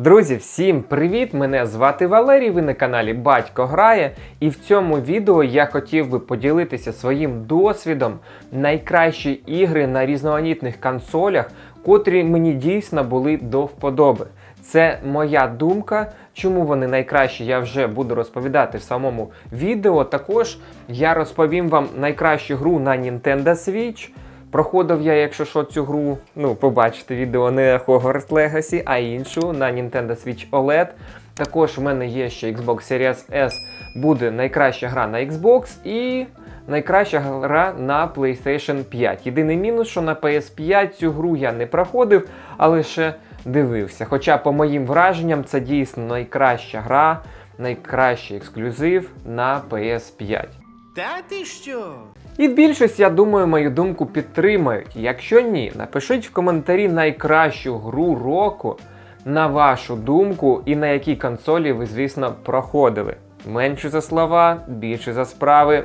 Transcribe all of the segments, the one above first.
Друзі, всім привіт! Мене звати Валерій. Ви на каналі Батько Грає. І в цьому відео я хотів би поділитися своїм досвідом найкращі ігри на різноманітних консолях, котрі мені дійсно були до вподоби. Це моя думка. Чому вони найкращі, я вже буду розповідати в самому відео. Також я розповім вам найкращу гру на Nintendo Switch. Проходив я, якщо що, цю гру, ну, побачите відео не Hogwarts Legacy, а іншу на Nintendo Switch OLED. Також в мене є ще Xbox Series S, буде найкраща гра на Xbox і найкраща гра на PlayStation 5. Єдиний мінус, що на PS5 цю гру я не проходив, а лише дивився. Хоча, по моїм враженням, це дійсно найкраща гра, найкращий ексклюзив на PS5. Та ти що? І більшість, я думаю, мою думку підтримають. Якщо ні, напишіть в коментарі найкращу гру року, на вашу думку, і на якій консолі ви, звісно, проходили. Менше за слова, більше за справи.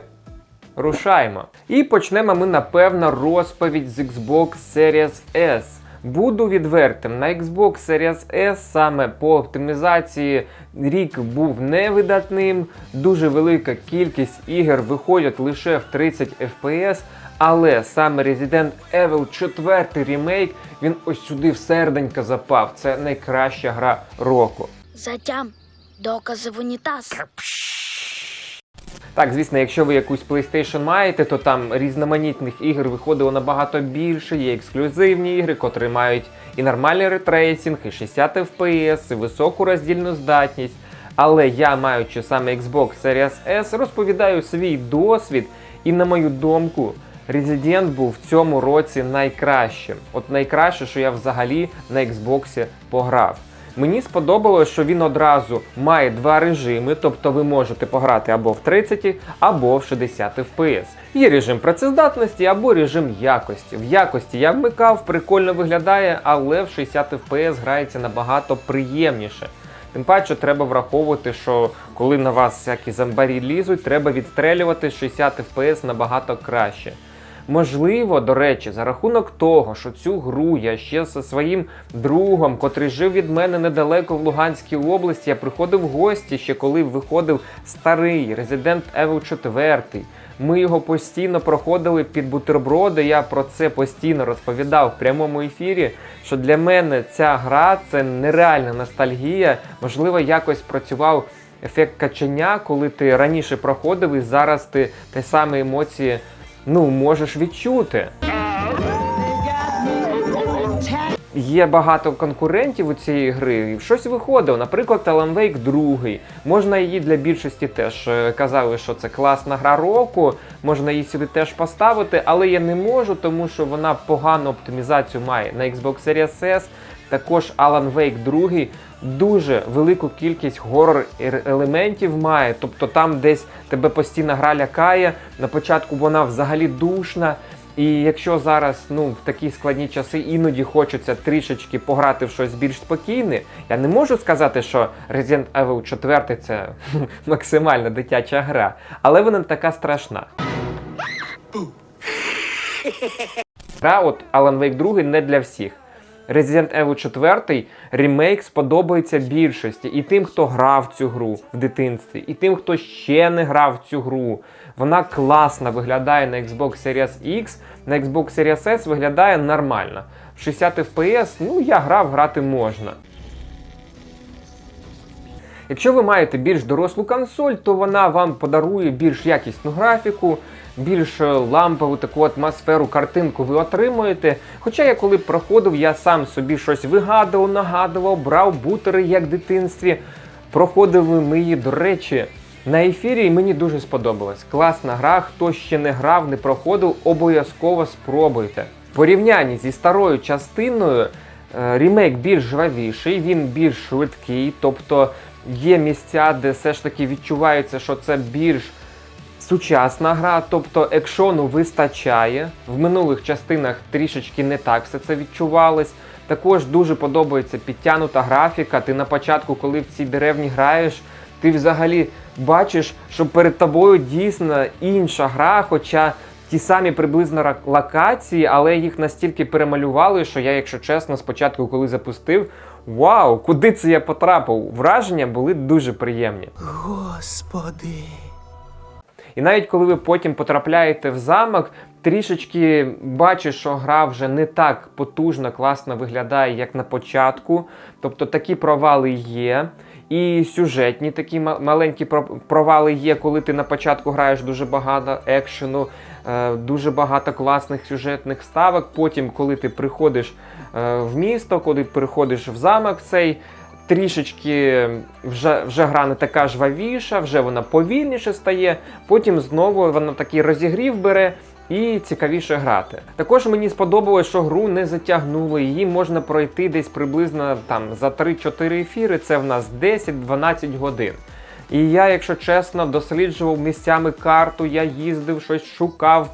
Рушаємо. І почнемо ми, напевно, розповідь з Xbox Series S. Буду відвертим, на Xbox Series S саме по оптимізації рік був невидатним. Дуже велика кількість ігор виходять лише в 30 FPS. Але саме Resident Evil 4 ремейк він ось сюди в серденько запав. Це найкраща гра року. Затям докази в унітаз. Так, звісно, якщо ви якусь PlayStation маєте, то там різноманітних ігор виходило набагато більше. Є ексклюзивні ігри, котрі мають і нормальний ретрейсинг, і 60 FPS, і високу роздільну здатність. Але я, маючи саме Xbox Series S, розповідаю свій досвід, і на мою думку, Resident був в цьому році найкращим. От найкраще, що я взагалі на Xbox пограв. Мені сподобалось, що він одразу має два режими, тобто ви можете пограти або в 30, або в 60 FPS. Є режим працездатності або режим якості. В якості я вмикав, прикольно виглядає, але в 60 FPS грається набагато приємніше. Тим паче треба враховувати, що коли на вас всякі зомбарі лізуть, треба відстрелювати 60 FPS набагато краще. Можливо, до речі, за рахунок того, що цю гру я ще зі своїм другом, котрий жив від мене недалеко в Луганській області, я приходив в гості ще коли виходив старий Resident Evil 4. Ми його постійно проходили під бутерброди. Я про це постійно розповідав в прямому ефірі. Що для мене ця гра це нереальна ностальгія. Можливо, якось працював ефект качання, коли ти раніше проходив, і зараз ти те саме емоції ну, можеш відчути. Є багато конкурентів у цієї гри. і Щось виходило. Наприклад, Alan Wake 2. Можна її для більшості теж е, казали, що це класна гра року. Можна її сюди теж поставити, але я не можу, тому що вона погану оптимізацію має на Xbox Series S. Також Alan Wake 2 дуже велику кількість горор елементів має. Тобто там десь тебе постійна гра лякає. На початку вона взагалі душна. І якщо зараз ну в такі складні часи іноді хочеться трішечки пограти в щось більш спокійне, я не можу сказати, що Resident Evil 4 це максимально дитяча гра, але вона не така страшна. Гра от Alan Wake 2 не для всіх. Resident Evil 4 ремейк сподобається більшості і тим, хто грав цю гру в дитинстві, і тим, хто ще не грав цю гру. Вона класно виглядає на Xbox Series X, на Xbox Series S виглядає нормально. В 60 FPS, ну я грав, грати можна. Якщо ви маєте більш дорослу консоль, то вона вам подарує більш якісну графіку, більш лампову таку атмосферу, картинку ви отримуєте. Хоча я коли проходив, я сам собі щось вигадував, нагадував, брав бутери як в дитинстві. Проходили ми її, до речі, на ефірі і мені дуже сподобалось. Класна гра, хто ще не грав, не проходив, обов'язково спробуйте. В порівнянні зі старою частиною. е, Ремейк більш жвавіший, він більш швидкий, тобто є місця, де все ж таки відчувається, що це більш сучасна гра, тобто екшону вистачає. В минулих частинах трішечки не так все це відчувалось. Також дуже подобається підтянута графіка. Ти на початку, коли в цій деревні граєш, ти взагалі бачиш, що перед тобою дійсно інша гра, хоча ті самі приблизно локації, але їх настільки перемалювали, що я, якщо чесно, спочатку, коли запустив, Вау, куди це я потрапив? Враження були дуже приємні. Господи. І навіть коли ви потім потрапляєте в замок, трішечки бачиш, що гра вже не так потужно, класно виглядає, як на початку. Тобто такі провали є. І сюжетні такі ма- маленькі провали є, коли ти на початку граєш дуже багато екшену, е, дуже багато класних сюжетних ставок. Потім, коли ти приходиш е, в місто, коли приходиш в замок цей, трішечки вже, вже гра не така жвавіша, вже вона повільніше стає. Потім знову вона такий розігрів бере. І цікавіше грати. Також мені сподобалось, що гру не затягнули. Її можна пройти десь приблизно там за 3-4 ефіри. Це в нас 10-12 годин. І я, якщо чесно, досліджував місцями карту, я їздив, щось шукав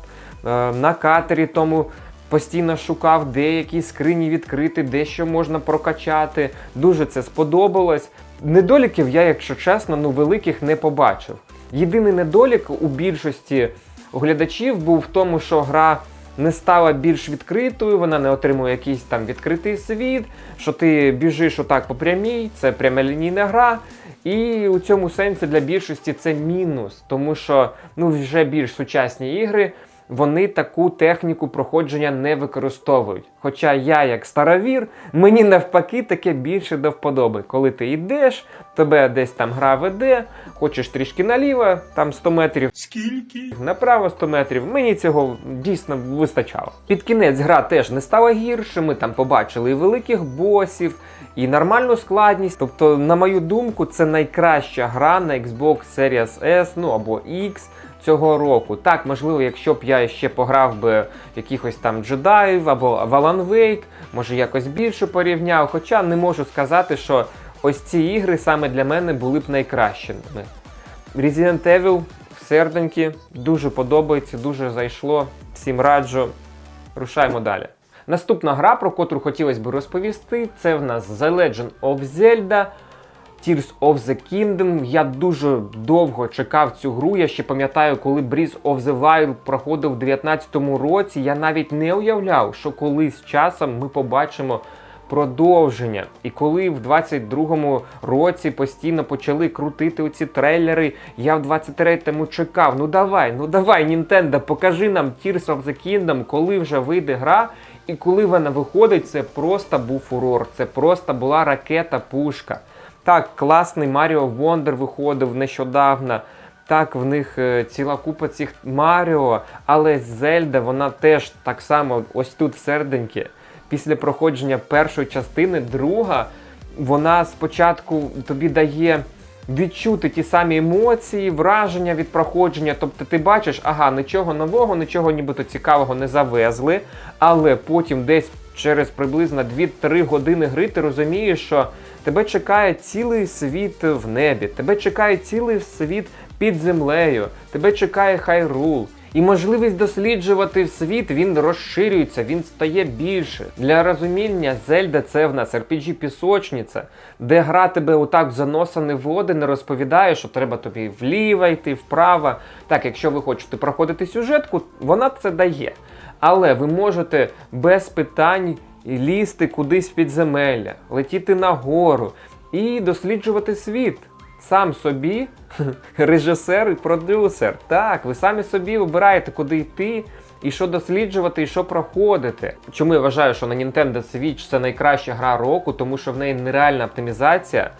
е, на катері, тому постійно шукав, де які скрині відкрити, де що можна прокачати. Дуже це сподобалось. Недоліків я, якщо чесно, ну великих не побачив. Єдиний недолік у більшості глядачів був в тому, що гра не стала більш відкритою, вона не отримує якийсь там відкритий світ, що ти біжиш отак по прямій, це прямолінійна гра. І у цьому сенсі для більшості це мінус, тому що ну, вже більш сучасні ігри вони таку техніку проходження не використовують. Хоча я, як старовір, мені навпаки таке більше до вподоби. Коли ти йдеш, тебе десь там гра веде, хочеш трішки наліво, там 100 метрів. Скільки? Направо 100 метрів, мені цього дійсно вистачало. Під кінець гра теж не стала гірше. Ми там побачили і великих босів, і нормальну складність. Тобто, на мою думку, це найкраща гра на Xbox Series S, ну або X цього року. Так, можливо, якщо б я ще пограв би якихось там джедаїв або Alan Wake, може якось більше порівняв. Хоча не можу сказати, що ось ці ігри саме для мене були б найкращими. Resident Evil серденьки, дуже подобається, дуже зайшло. Всім раджу. Рушаємо далі. Наступна гра, про котру хотілося б розповісти, це в нас The Legend of Zelda Tears of the Kingdom. Я дуже довго чекав цю гру. Я ще пам'ятаю, коли Breath of the Wild проходив у 2019 році. Я навіть не уявляв, що колись часом ми побачимо продовження. І коли в 22-му році постійно почали крутити оці трейлери, я в 23-му чекав. Ну давай, ну давай, Nintendo, покажи нам Tears of the Kingdom, коли вже вийде гра. І коли вона виходить, це просто був фурор. Це просто була ракета-пушка. Так, класний Маріо Вондер виходив нещодавно. Так, в них е, ціла купа цих Маріо, але Зельда, вона теж так само ось тут всерединки. Після проходження першої частини, друга, вона спочатку тобі дає відчути ті самі емоції, враження від проходження. Тобто ти бачиш, ага, нічого нового, нічого нібито цікавого не завезли, але потім десь через приблизно 2-3 години гри ти розумієш, що тебе чекає цілий світ в небі, тебе чекає цілий світ під землею, тебе чекає хайрул. І можливість досліджувати світ він розширюється, він стає більше. Для розуміння, Зельда це в нас RPG пісочниця, де гра тебе отак в заносані води не розповідає, що треба тобі вліво йти, вправо. Так, якщо ви хочете проходити сюжетку, вона це дає. Але ви можете без питань лізти кудись в підземелля, летіти нагору і досліджувати світ. Сам собі режисер і продюсер. Так, ви самі собі обираєте, куди йти, і що досліджувати, і що проходити. Чому я вважаю, що на Nintendo Switch це найкраща гра року, тому що в неї нереальна оптимізація.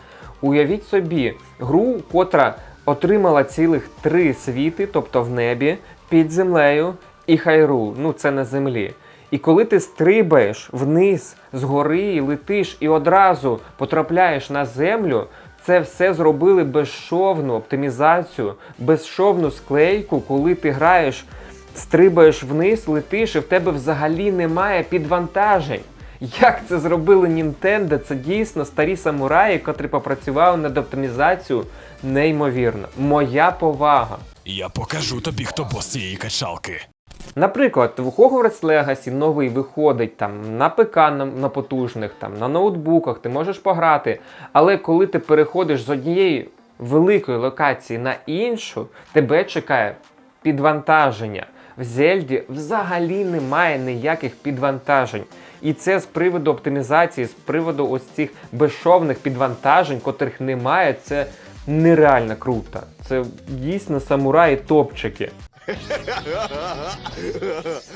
Уявіть собі, гру, котра отримала цілих три світи, тобто в небі, під землею і Хайрул. Ну це на землі. І коли ти стрибаєш вниз з гори, летиш і одразу потрапляєш на землю, це все зробили безшовну оптимізацію, безшовну склейку, коли ти граєш, стрибаєш вниз, летиш, і в тебе взагалі немає підвантажень. Як це зробили Nintendo? Це дійсно старі самураї, котрі попрацювали над оптимізацією неймовірно. Моя повага. Я покажу тобі, хто бос цієї качалки. Наприклад, в Hogwarts Legacy новий виходить там на ПК на, на потужних, там на ноутбуках, ти можеш пограти. Але коли ти переходиш з однієї великої локації на іншу, тебе чекає підвантаження. в Зельді взагалі немає ніяких підвантажень. І це з приводу оптимізації, з приводу ось цих безшовних підвантажень, котрих немає, це нереально круто. Це дійсно самураї топчики.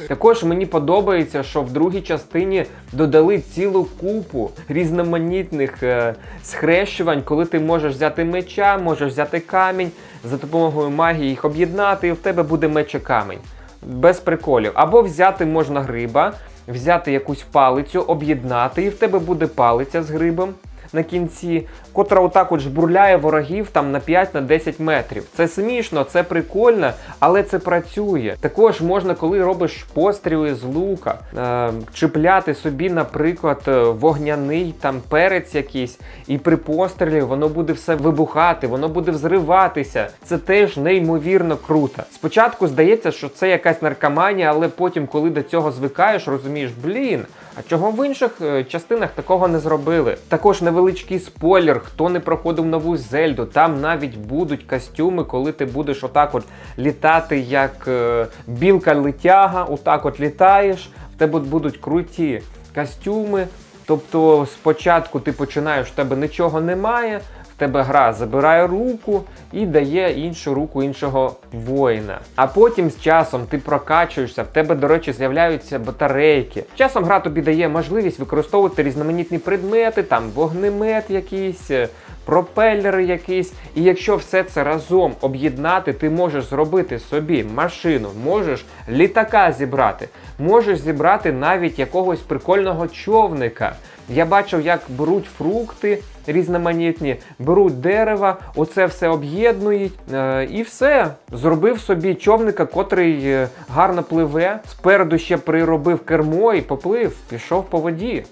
Також мені подобається, що в другій частині додали цілу купу різноманітних е, схрещувань, коли ти можеш взяти меча, можеш взяти камінь, за допомогою магії їх об'єднати, і в тебе буде меч і камінь. Без приколів. Або взяти можна гриба, взяти якусь палицю, об'єднати, і в тебе буде палиця з грибом на кінці, котра отак от жбурляє ворогів там на 5-10 метрів. Це смішно, це прикольно, але це працює. Також можна, коли робиш постріли з лука, е, чіпляти собі, наприклад, е, вогняний там перець якийсь, і при пострілі воно буде все вибухати, воно буде взриватися. Це теж неймовірно круто. Спочатку здається, що це якась наркоманія, але потім, коли до цього звикаєш, розумієш, блін. А чого в інших е, частинах такого не зробили? Також невеличкий спойлер, хто не проходив нову Зельду, там навіть будуть костюми, коли ти будеш отак от літати, як е, білка летяга, отак от літаєш, в тебе будуть круті костюми. Тобто спочатку ти починаєш, в тебе нічого немає, тебе гра забирає руку і дає іншу руку іншого воїна. А потім з часом ти прокачуєшся, в тебе, до речі, з'являються батарейки. Часом гра тобі дає можливість використовувати різноманітні предмети, там вогнемет якийсь. е, Пропелери якісь, і якщо все це разом об'єднати, ти можеш зробити собі машину, можеш літака зібрати, можеш зібрати навіть якогось прикольного човника. Я бачив, як беруть фрукти різноманітні, беруть дерева, оце все об'єднують е, і все. Зробив собі човника, котрий е, гарно пливе. Спереду ще приробив кермо і поплив, пішов по воді.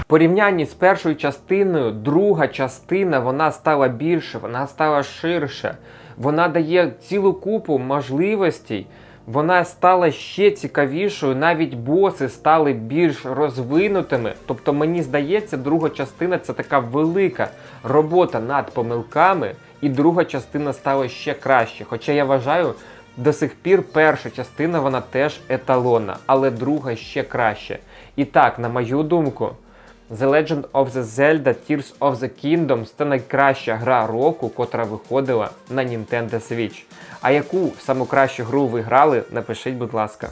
В порівнянні з першою частиною, друга частина вона стала більше, вона стала ширше, вона дає цілу купу можливостей. Вона стала ще цікавішою, навіть боси стали більш розвинутими. Тобто, мені здається, друга частина це така велика робота над помилками, і друга частина стала ще краще. Хоча я вважаю, до сих пір перша частина вона теж еталонна, але друга ще краще. І так, на мою думку, The Legend of the Zelda Tears of the Kingdoms це найкраща гра року, котра виходила на Nintendo Switch. А яку саму кращу гру ви грали, напишіть, будь ласка,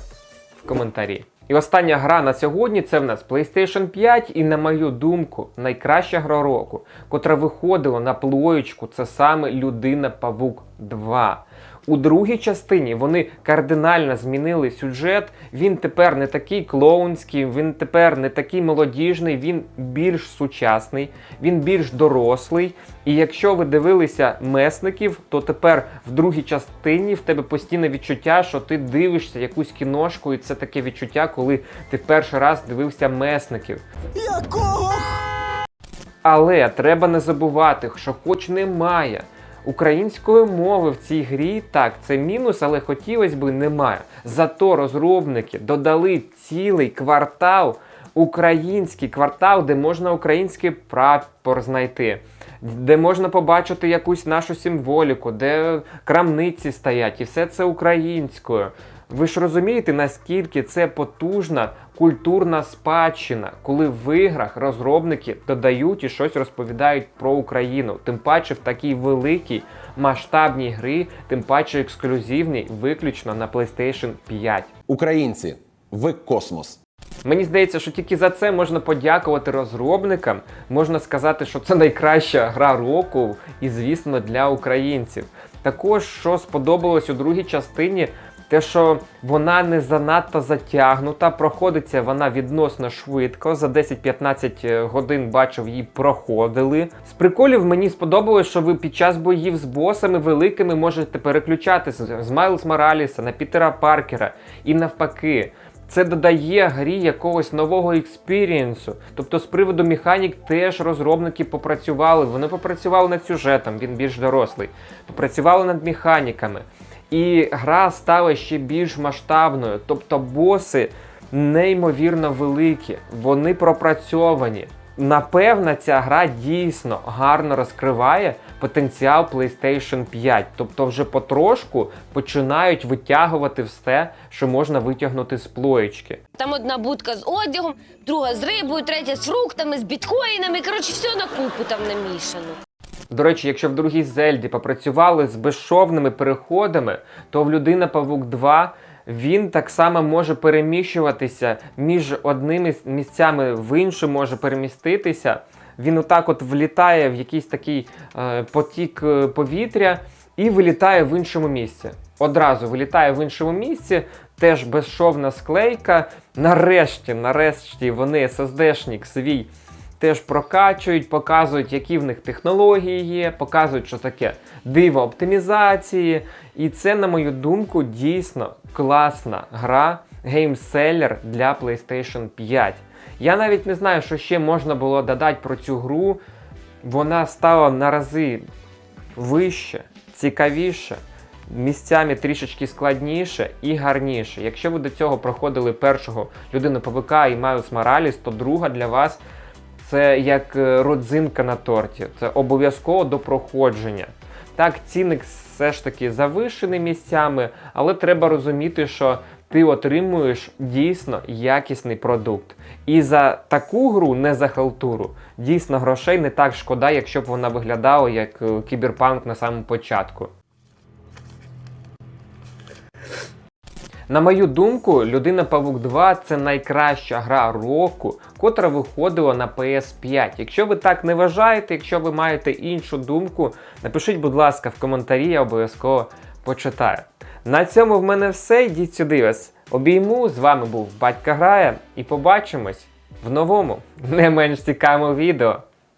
в коментарі. І остання гра на сьогодні це в нас PlayStation 5, і на мою думку, найкраща гра року, котра виходила на плоєчку, це саме Людина Павук 2. У другій частині вони кардинально змінили сюжет. Він тепер не такий клоунський, він тепер не такий молодіжний, він більш сучасний, він більш дорослий. І якщо ви дивилися месників, то тепер в другій частині в тебе постійне відчуття, що ти дивишся якусь кіношку, і це таке відчуття, коли ти в перший раз дивився месників. Якого? Але треба не забувати, що хоч немає української мови в цій грі, так, це мінус, але хотілося б немає. Зато розробники додали цілий квартал, український квартал, де можна український прапор знайти. Де можна побачити якусь нашу символіку, де крамниці стоять, і все це українською. Ви ж розумієте, наскільки це потужна культурна спадщина, коли в іграх розробники додають і щось розповідають про Україну, тим паче в такій великій масштабній грі, тим паче ексклюзивній, виключно на PlayStation 5. Українці, ви космос. Мені здається, що тільки за це можна подякувати розробникам. Можна сказати, що це найкраща гра року, і звісно, для українців. Також, що сподобалось у другій частині, те, що вона не занадто затягнута, проходиться вона відносно швидко. За 10-15 годин бачив її проходили. З приколів мені сподобалось, що ви під час боїв з босами великими можете переключатися з Майлз Мораліса на Пітера Паркера і навпаки. Це додає грі якогось нового експірієнсу. Тобто, з приводу механік теж розробники попрацювали. Вони попрацювали над сюжетом, він більш дорослий. Попрацювали над механіками. І гра стала ще більш масштабною. Тобто боси неймовірно великі, вони пропрацьовані. Напевно, ця гра дійсно гарно розкриває потенціал PlayStation 5. Тобто вже потрошку починають витягувати все, що можна витягнути з плоєчки. Там одна будка з одягом, друга з рибою, третя з фруктами, з біткоїнами. Коротше, все на купу там намішано. До речі, якщо в другій Зельді попрацювали з безшовними переходами, то в Людина Павук 2 він так само може переміщуватися між одними місцями в інше може переміститися. Він отак от влітає в якийсь такий е, потік е, повітря і вилітає в іншому місці. Одразу вилітає в іншому місці, теж безшовна склейка. Нарешті, нарешті вони SSD-шник свій теж прокачують, показують, які в них технології є, показують, що таке диво оптимізації. І це, на мою думку, дійсно класна гра, геймселер для PlayStation 5. Я навіть не знаю, що ще можна було додати про цю гру. Вона стала на рази вище, цікавіше, місцями трішечки складніше і гарніше. Якщо ви до цього проходили першого людину ПВК і Майлз Мораліс, то друга для вас це як е, родзинка на торті. Це обов'язково до проходження. Так, цінник все ж таки завишений місцями, але треба розуміти, що ти отримуєш дійсно якісний продукт. І за таку гру, не за халтуру, дійсно грошей не так шкода, якщо б вона виглядала як е, кіберпанк на самому початку. На мою думку, Людина Павук 2 це найкраща гра року, котра виходила на PS5. Якщо ви так не вважаєте, якщо ви маєте іншу думку, напишіть, будь ласка, в коментарі, я обов'язково почитаю. На цьому в мене все. Йдіть сюди вас. Обійму. З вами був Батька Грає і побачимось в новому, не менш цікавому відео.